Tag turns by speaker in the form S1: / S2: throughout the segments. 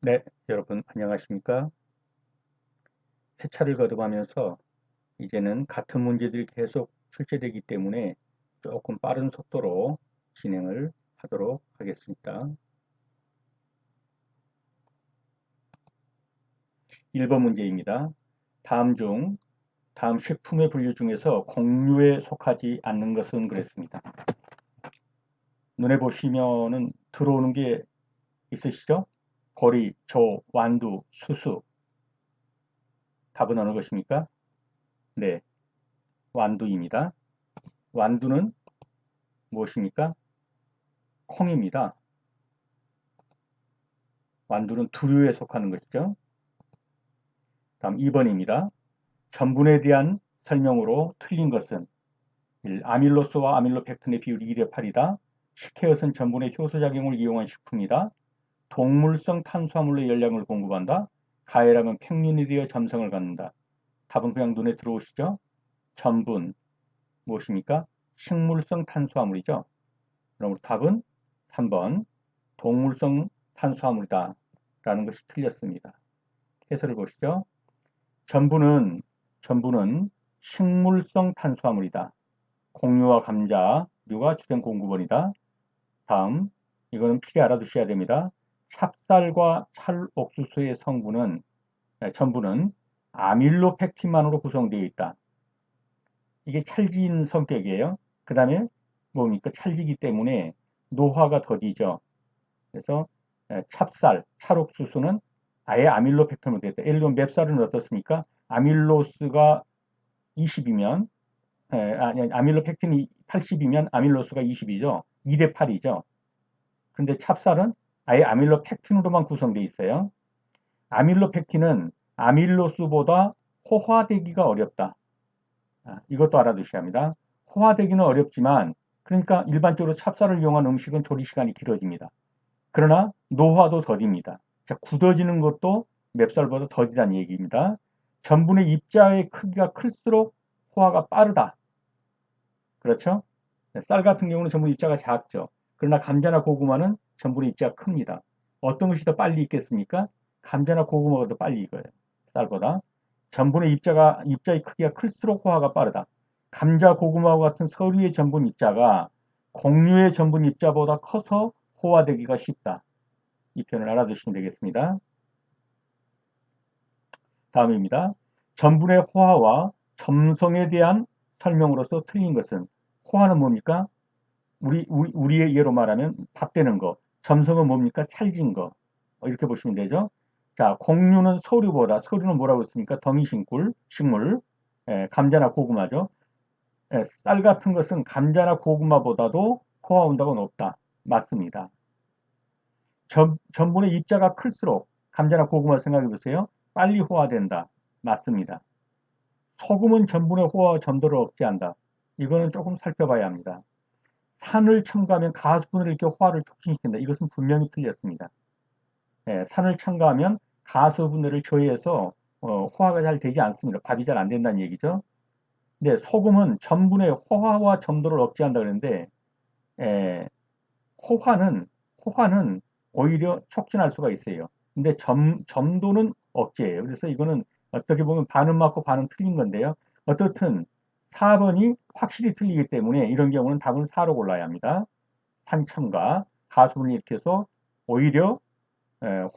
S1: 네, 여러분 안녕하십니까? 회차를 거듭하면서 이제는 같은 문제들이 계속 출제되기 때문에 조금 빠른 속도로 진행을 하도록 하겠습니다. 1번 문제입니다. 다음 중 다음 식품의 분류 중에서 공류에 속하지 않는 것은 그랬습니다. 눈에 보시면은 들어오는 게 있으시죠? 보리, 조, 완두, 수수. 답은 어느 것입니까? 네, 완두입니다. 완두는 무엇입니까? 콩입니다. 완두는 두류에 속하는 것이죠. 다음 2번입니다. 전분에 대한 설명으로 틀린 것은 1. 아밀로스와 아밀로펙틴의 비율이 1대 8이다. 식혜엿은 전분의 효소작용을 이용한 식품이다. 동물성 탄수화물로 열량을 공급한다. 가해량은 팽린이 되어 점성을 갖는다. 답은 그냥 눈에 들어오시죠? 전분 무엇입니까? 식물성 탄수화물이죠. 그럼 답은 3번 동물성 탄수화물이다 라는 것이 틀렸습니다. 해설을 보시죠. 전분은 전분은 식물성 탄수화물이다. 공유와 감자류가 주된 공급원이다. 다음 이거는 필히 알아두셔야 됩니다. 찹쌀과 찰옥수수의 성분은 전부는 아밀로펙틴만으로 구성되어 있다. 이게 찰진 성격이에요. 그 다음에 뭡니까? 찰지기 때문에 노화가 더디죠. 그래서 찹쌀, 찰옥수수는 아예 아밀로펙틴으로 되어 있다. 예를 들면 맵쌀은 어떻습니까? 아밀로스가 20이면 아니 아밀로펙틴이 80이면 아밀로스가 20이죠. 2대 8이죠. 근데 찹쌀은 아예 아밀로펙틴으로만 구성되어 있어요. 아밀로펙틴은 아밀로스보다 호화되기가 어렵다. 아, 이것도 알아두셔야 합니다. 호화되기는 어렵지만 그러니까 일반적으로 찹쌀을 이용한 음식은 조리 시간이 길어집니다. 그러나 노화도 더딥니다. 자, 굳어지는 것도 맵쌀보다 더디다는 얘기입니다. 전분의 입자의 크기가 클수록 호화가 빠르다. 그렇죠? 쌀 같은 경우는 전분 입자가 작죠. 그러나 감자나 고구마는 전분의 입자가 큽니다. 어떤 것이 더 빨리 익겠습니까? 감자나 고구마가 더 빨리 익어요. 쌀보다. 전분의 입자가, 입자의 크기가 클수록 호화가 빠르다. 감자, 고구마와 같은 서류의 전분 입자가 공유의 전분 입자보다 커서 호화되기가 쉽다. 이 표현을 알아두시면 되겠습니다. 다음입니다. 전분의 호화와 점성에 대한 설명으로서 틀린 것은 호화는 뭡니까? 우리, 우리 우리의 예로 말하면 밥 되는 거. 점성은 뭡니까? 찰진 거. 어, 이렇게 보시면 되죠. 자, 공유는 서류보다, 서류는 뭐라고 했습니까? 덩이식물, 식물, 에, 감자나 고구마죠. 에, 쌀 같은 것은 감자나 고구마보다도 호화 온도가 높다. 맞습니다. 전, 전분의 입자가 클수록 감자나 고구마 생각해 보세요. 빨리 호화된다. 맞습니다. 소금은 전분의 호화 전도를 억제한다. 이거는 조금 살펴봐야 합니다. 산을 첨가하면 가수분을 이렇게 호화를 촉진시킨다. 이것은 분명히 틀렸습니다. 예, 산을 첨가하면 가수분해를 저해해서 어, 호화가 잘 되지 않습니다. 밥이 잘 안 된다는 얘기죠. 근데 소금은 전분의 호화와 점도를 억제한다 그랬는데 예, 호화는 호화는 오히려 촉진할 수가 있어요. 근데 점, 점도는 억제예요. 그래서 이거는 어떻게 보면 반은 맞고 반은 틀린 건데요. 어떻든 4번이 확실히 틀리기 때문에 이런 경우는 답은 4로 골라야 합니다. 산첨과 가수분을 일으켜서 오히려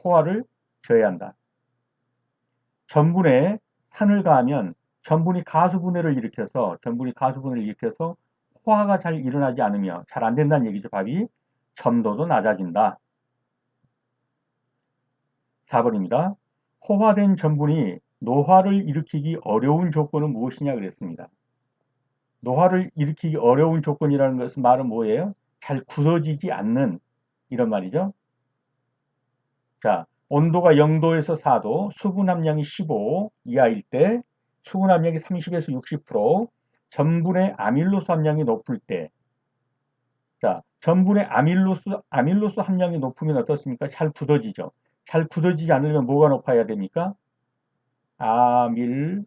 S1: 호화를 저해한다. 전분에 산을 가하면 전분이 가수분해를 일으켜서 전분이 가수분해를 일으켜서 호화가 잘 일어나지 않으며 잘 안 된다는 얘기죠. 밥이 점도도 낮아진다. 4번입니다. 호화된 전분이 노화를 일으키기 어려운 조건은 무엇이냐 그랬습니다. 노화를 일으키기 어려운 조건이라는 것은 말은 뭐예요? 잘 굳어지지 않는 이런 말이죠. 자, 온도가 0도에서 4도, 수분 함량이 15 이하일 때, 수분 함량이 30에서 60%, 전분의 아밀로스 함량이 높을 때, 자, 전분의 아밀로스, 아밀로스 함량이 높으면 어떻습니까? 잘 굳어지죠. 잘 굳어지지 않으면 뭐가 높아야 됩니까? 아밀로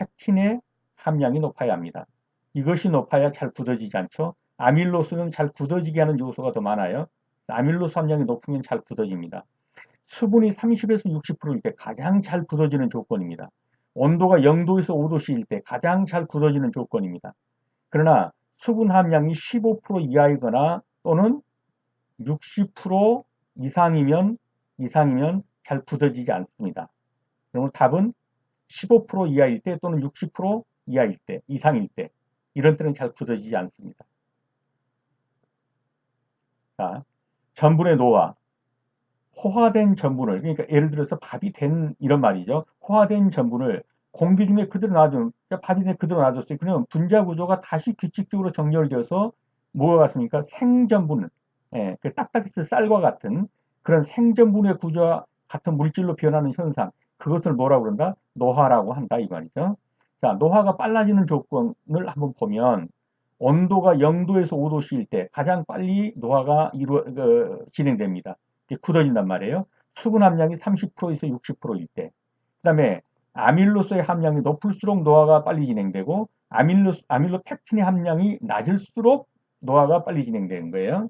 S1: 팩틴의 함량이 높아야 합니다. 이것이 높아야 잘 굳어지지 않죠. 아밀로스는 잘 굳어지게 하는 요소가 더 많아요. 아밀로스 함량이 높으면 잘 굳어집니다. 수분이 30에서 60%일 때 가장 잘 굳어지는 조건입니다. 온도가 0도에서 5도씨일 때 가장 잘 굳어지는 조건입니다. 그러나 수분 함량이 15% 이하이거나 또는 60% 이상이면 이상이면 잘 굳어지지 않습니다. 그러면 답은 15% 이하일 때 또는 60% 이하일 때, 이상일 때 이런 때는 잘 굳어지지 않습니다. 자, 전분의 노화 호화된 전분을 그러니까 예를 들어서 밥이 된 이런 말이죠. 호화된 전분을 공기 중에 그대로 놔두면 그러니까 밥이 돼 그대로 놔뒀어요. 그러면 분자 구조가 다시 규칙적으로 정렬되어서 뭐가 같습니까? 생전분, 예, 그 딱딱해서 쌀과 같은 그런 생전분의 구조와 같은 물질로 변하는 현상, 그것을 뭐라고 그런다? 노화라고 한다 이 말이죠. 자, 노화가 빨라지는 조건을 한번 보면 온도가 0도에서 5도씨일 때 가장 빨리 노화가 이루 그, 진행됩니다. 굳어진단 말이에요. 수분 함량이 30%에서 60%일 때. 그 다음에 아밀로스의 함량이 높을수록 노화가 빨리 진행되고 아밀로, 아밀로펙틴의 함량이 낮을수록 노화가 빨리 진행되는 거예요.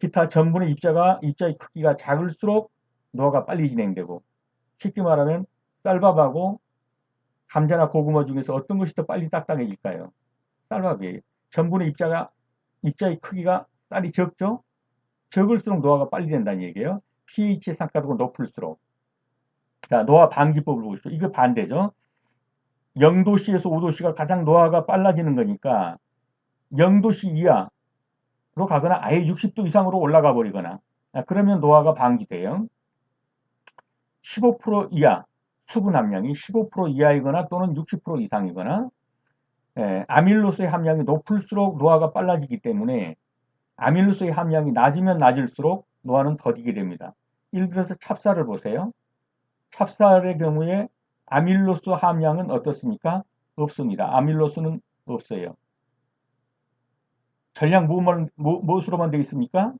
S1: 기타 전분의 입자가 입자의 크기가 작을수록 노화가 빨리 진행되고 쉽게 말하면 쌀밥하고 감자나 고구마 중에서 어떤 것이 더 빨리 딱딱해질까요? 쌀밥이에요. 전분의 입자가 입자의 크기가 쌀이 적죠? 적을수록 노화가 빨리 된다는 얘기예요. pH 상가도가 높을수록. 자, 노화 방지법을 보시죠. 이거 반대죠. 0도씨에서 5도씨가 가장 노화가 빨라지는 거니까 0도씨 이하로 가거나 아예 60도 이상으로 올라가 버리거나 그러면 노화가 방지돼요. 15% 이하 수분 함량이 15% 이하이거나 또는 60% 이상이거나 예, 아밀로스의 함량이 높을수록 노화가 빨라지기 때문에 아밀로스의 함량이 낮으면 낮을수록 노화는 더디게 됩니다. 예를 들어서 찹쌀을 보세요. 찹쌀의 경우에 아밀로스 함량은 어떻습니까? 없습니다. 아밀로스는 없어요. 무, 무엇으로만 되어 있습니까?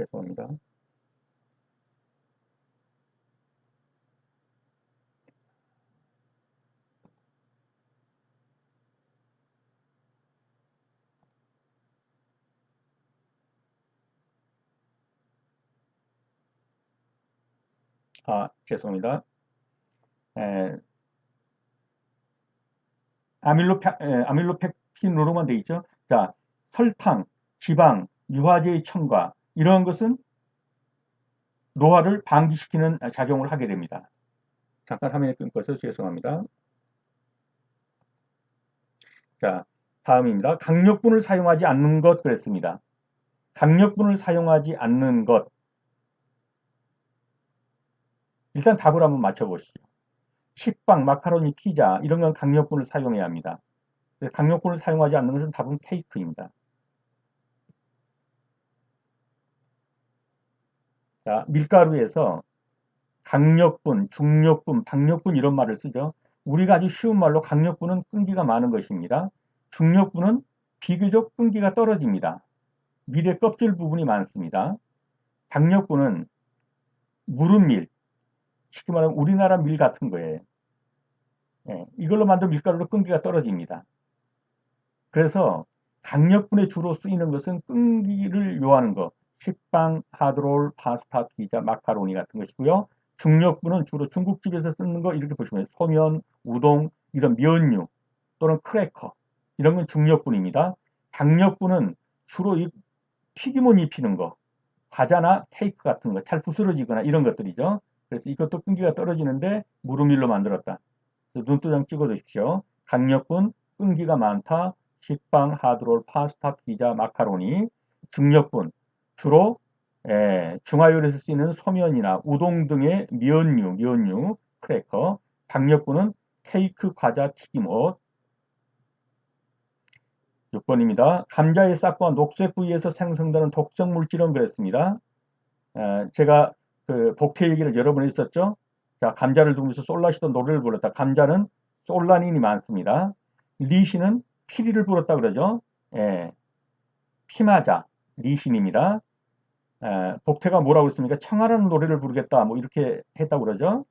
S1: 죄송합니다. 아, 죄송합니다. 에, 아밀로, 에, 아밀로펙틴으로만 되어 있죠. 자, 설탕, 지방, 유화제의 첨가 이런 것은 노화를 방지시키는 작용을 하게 됩니다. 잠깐 화면에 끊고서 죄송합니다. 자, 다음입니다. 강력분을 사용하지 않는 것 그랬습니다. 강력분을 사용하지 않는 것 일단 답을 한번 맞춰보시죠. 식빵, 마카로니, 피자 이런 건 강력분을 사용해야 합니다. 강력분을 사용하지 않는 것은 답은 케이크입니다. 자, 밀가루에서 강력분, 중력분, 박력분 이런 말을 쓰죠. 우리가 아주 쉬운 말로 강력분은 끈기가 많은 것입니다. 중력분은 비교적 끈기가 떨어집니다. 밀의 껍질 부분이 많습니다. 박력분은 무른밀, 쉽게 말하면 우리나라 밀 같은 거예요. 예, 이걸로 만든 밀가루로 끈기가 떨어집니다. 그래서 강력분에 주로 쓰이는 것은 끈기를 요하는 것, 식빵, 하드롤, 파스타, 피자, 마카로니 같은 것이고요. 중력분은 주로 중국집에서 쓰는 거 이렇게 보시면 소면, 우동, 이런 면류 또는 크래커 이런 건 중력분입니다. 강력분은 주로 이 튀김옷 입히는 거, 과자나 케이크 같은 거, 잘 부스러지거나 이런 것들이죠. 그래서 이것도 끈기가 떨어지는데 무르밀로 만들었다. 눈도장 찍어 두십시오. 강력분, 끈기가 많다. 식빵, 하드롤, 파스타, 피자, 마카로니. 중력분, 주로 예, 중화요리에서 쓰이는 소면이나 우동 등의 면류, 면류, 크래커. 박력분은 케이크, 과자, 튀김옷. 6번입니다. 감자의 싹과 녹색 부위에서 생성되는 독성 물질은 그랬습니다. 에, 제가 그 복태 얘기를 여러 번 했었죠. 자, 감자를 두면서 솔라시도 노래를 불렀다. 감자는 솔라닌이 많습니다. 리신은 피리를 불었다 그러죠. 예, 피마자, 리신입니다. 예, 복태가 뭐라고 했습니까? 청하라는 노래를 부르겠다. 뭐 이렇게 했다고 그러죠.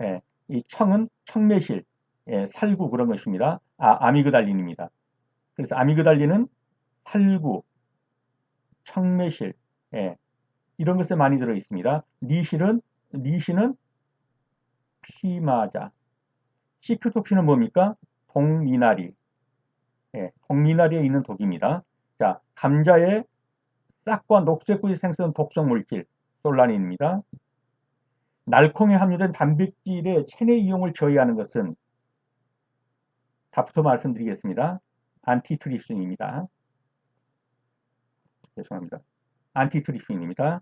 S1: 예, 이 청은 청매실, 예, 살구 그런 것입니다. 아, 아미그달린입니다. 그래서 아미그달린은 살구, 청매실, 예, 이런 것에 많이 들어 있습니다. 니실은 니신은 피마자, 시큐토핀은 뭡니까? 동미나리, 예, 동미나리에 있는 독입니다. 자, 감자의 싹과 녹색구이 생성 독성 물질 솔라닌입니다. 날콩에 함유된 단백질의 체내 이용을 저해하는 것은 답부터 말씀드리겠습니다. 안티트리신입니다. 죄송합니다. 안티트리신입니다.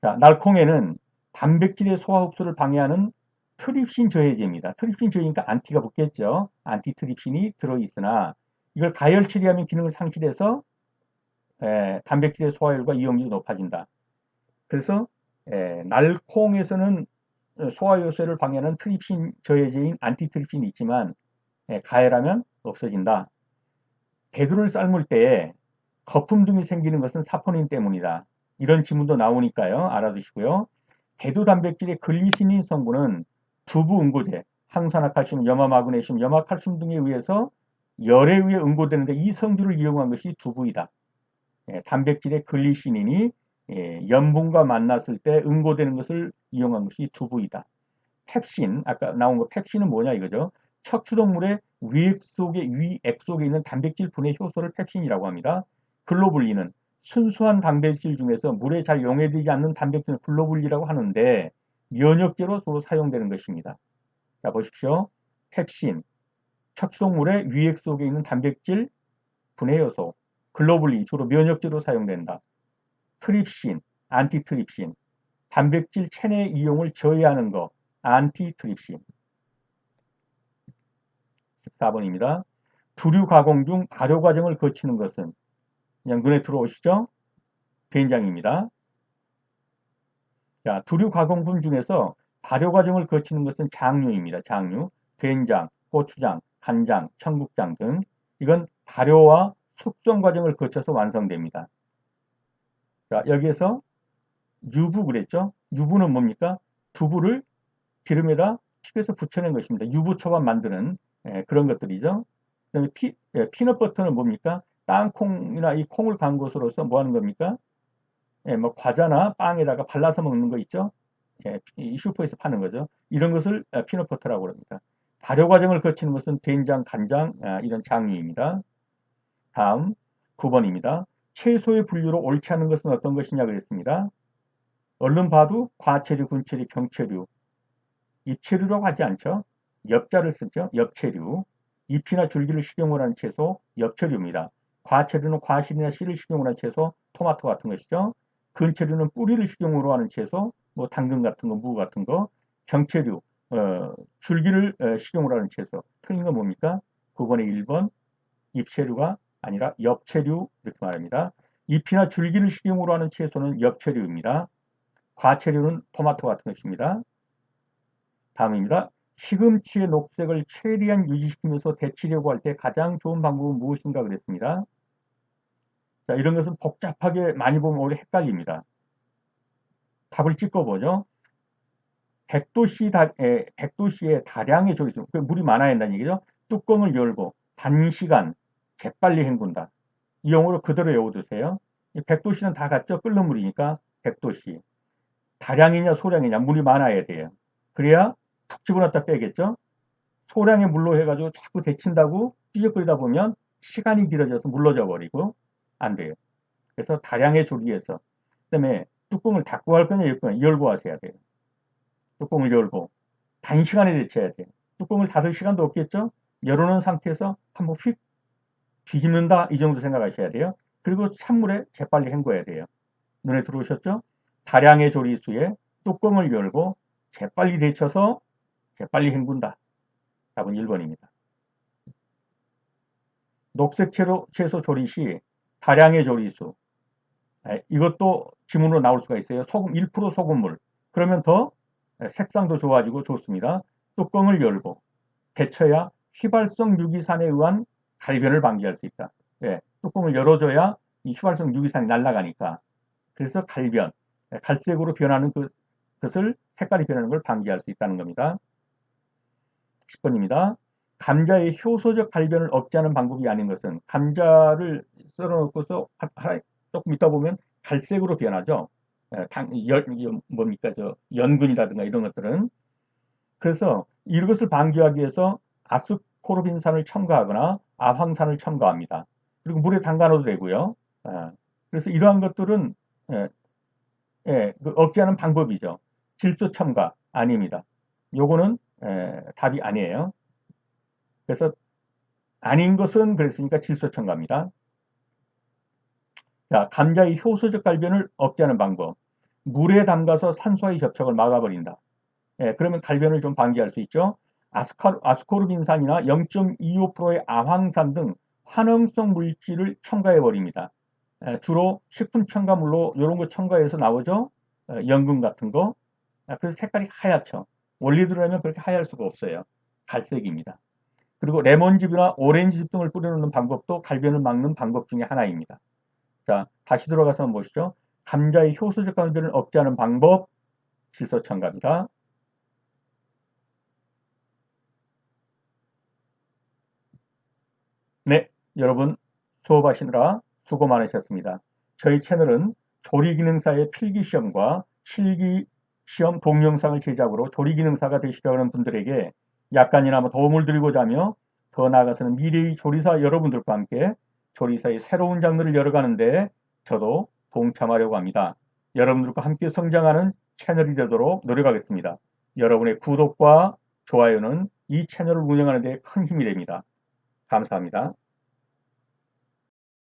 S1: 자, 날콩에는 단백질의 소화 흡수를 방해하는 트립신 저해제입니다. 트립신 저해니까 안티가 붙겠죠. 안티트립신이 들어있으나 이걸 가열 처리하면 기능을 상실해서 에, 단백질의 소화율과 이용률이 높아진다. 그래서 에, 날콩에서는 소화 요소를 방해하는 트립신 저해제인 안티트립신이 있지만 에, 가열하면 없어진다. 대두를 삶을 때에 거품 등이 생기는 것은 사포닌 때문이다. 이런 지문도 나오니까요. 알아두시고요. 대두 단백질의 글리시닌 성분은 두부 응고제, 항산화 칼슘, 염화 마그네슘, 염화 칼슘 등에 의해서 열에 의해 응고되는데 이 성질을 이용한 것이 두부이다. 예, 단백질의 글리시닌이 예, 염분과 만났을 때 응고되는 것을 이용한 것이 두부이다. 펩신, 아까 나온 거 펩신은 뭐냐 이거죠. 척추동물의 위액 속에, 위액 속에 있는 단백질 분해 효소를 펩신이라고 합니다. 글로불린은 순수한 단백질 중에서 물에 잘 용해되지 않는 단백질을 글로불리라고 하는데 면역제로 주로 사용되는 것입니다. 자 보십시오. 펩신, 척수동물의 위액 속에 있는 단백질 분해 요소, 글로불린 주로 면역제로 사용된다. 트립신, 안티트립신, 단백질 체내 이용을 저해하는 거, 안티트립신. 14번입니다. 두류 가공 중 발효 과정을 거치는 것은 그냥 눈에 들어오시죠? 된장입니다. 자, 두류 가공품 중에서 발효 과정을 거치는 것은 장류입니다. 장류. 된장, 고추장, 간장, 청국장 등 이건 발효와 숙성 과정을 거쳐서 완성됩니다. 자, 여기에서 유부 그랬죠? 유부는 뭡니까? 두부를 기름에다 튀겨서 붙여낸 것입니다. 유부초밥 만드는 예, 그런 것들이죠. 그 다음에 피, 예, 피넛버터는 뭡니까? 땅콩이나 이 콩을 간 것으로서 뭐 하는 겁니까? 예, 뭐 과자나 빵에다가 발라서 먹는 거 있죠? 예, 이 슈퍼에서 파는 거죠. 이런 것을 아, 피넛버터라고 합니다. 발효 과정을 거치는 것은 된장, 간장 아, 이런 장류입니다. 다음 9번입니다. 채소의 분류로 옳지 않은 것은 어떤 것이냐 그랬습니다. 얼른 봐도 과체류, 군체류, 경체류, 잎체류라고 하지 않죠. 엽자를 쓰죠. 엽체류. 잎이나 줄기를 식용을 하는 채소, 엽체류입니다. 과체류는 과실이나 씨를 식용을 하는 채소, 토마토 같은 것이죠. 근체류는 뿌리를 식용으로 하는 채소, 뭐 당근 같은 거, 무 같은 거. 경체류, 어, 줄기를 어, 식용으로 하는 채소. 틀린 건 뭡니까? 9번에 1번 잎체류가 아니라 엽체류 이렇게 말합니다. 잎이나 줄기를 식용으로 하는 채소는 엽체류입니다. 과체류는 토마토 같은 것입니다. 다음입니다. 시금치의 녹색을 최대한 유지시키면서 데치려고 할 때 가장 좋은 방법은 무엇인가 그랬습니다. 자, 이런 것은 복잡하게 많이 보면 오히려 헷갈립니다. 답을 찍어보죠. 100도씨, 다, 에, 100도씨에 다량의 조리수, 그 물이 많아야 한다는 얘기죠. 뚜껑을 열고 단시간 재빨리 헹군다. 이 용어로 그대로 외워두세요. 100도씨는 다 같죠? 끓는 물이니까 100도씨. 다량이냐 소량이냐 물이 많아야 돼요. 그래야 툭 집어넣었다 빼겠죠? 소량의 물로 해가지고 자꾸 데친다고 찌적거리다 보면 시간이 길어져서 물러져 버리고 안 돼요. 그래서 다량의 조리에서 그다음에 뚜껑을 닫고 할 거냐 열고 하셔야 돼요. 뚜껑을 열고 단시간에 데쳐야 돼요. 뚜껑을 닫을 시간도 없겠죠? 열어놓은 상태에서 한번 휙 뒤집는다 이 정도 생각하셔야 돼요. 그리고 찬물에 재빨리 헹궈야 돼요. 눈에 들어오셨죠? 다량의 조리수에 뚜껑을 열고 재빨리 데쳐서 재빨리 헹군다. 답은 1번입니다. 녹색 채소, 채소 조리 시 다량의 조리수 이것도 지문으로 나올 수가 있어요. 소금 1% 소금물 그러면 더 색상도 좋아지고 좋습니다. 뚜껑을 열고 데쳐야 휘발성 유기산에 의한 갈변을 방지할 수 있다. 예, 뚜껑을 열어줘야 이 휘발성 유기산이 날아가니까 그래서 갈변, 갈색으로 변하는 그, 것을 색깔이 변하는 걸 방지할 수 있다는 겁니다. 10번입니다. 감자의 효소적 갈변을 억제하는 방법이 아닌 것은 감자를 썰어놓고서 조금 있다 보면 갈색으로 변하죠. 에, 당, 열, 이 뭡니까 저 연근이라든가 이런 것들은 그래서 이것을 방지하기 위해서 아스 코르빈산을 첨가하거나 아황산을 첨가합니다. 그리고 물에 담가놔도 되고요. 예, 그래서 이러한 것들은 예, 예, 그 억제하는 방법이죠. 질소 첨가 아닙니다. 요거는 예, 답이 아니에요. 그래서 아닌 것은 그랬으니까 질소 첨가입니다. 자, 감자의 효소적 갈변을 억제하는 방법. 물에 담가서 산소와의 접촉을 막아버린다. 예, 그러면 갈변을 좀 방지할 수 있죠. 아스카, 아스코르빈산이나 0.25%의 아황산 등 환원성 물질을 첨가해 버립니다. 예, 주로 식품 첨가물로 이런 거 첨가해서 나오죠. 어, 연근 같은 거. 아, 그래서 색깔이 하얗죠. 원리대로라면 그렇게 하얄 수가 없어요. 갈색입니다. 그리고 레몬즙이나 오렌지즙 등을 뿌려놓는 방법도 갈변을 막는 방법 중에 하나입니다. 자, 다시 들어가서 한번 보시죠. 감자의 효소적 갈변을 억제하는 방법, 질소 첨가입니다. 네, 여러분 수업하시느라 수고 많으셨습니다. 저희 채널은 조리기능사의 필기시험과 실기시험 동영상을 제작으로 조리기능사가 되시려고 하는 분들에게 약간이나마 도움을 드리고자 하며 더 나아가서는 미래의 조리사 여러분들과 함께 조리사의 새로운 장르를 열어가는데 저도 동참하려고 합니다. 여러분들과 함께 성장하는 채널이 되도록 노력하겠습니다. 여러분의 구독과 좋아요는 이 채널을 운영하는 데 큰 힘이 됩니다. 감사합니다.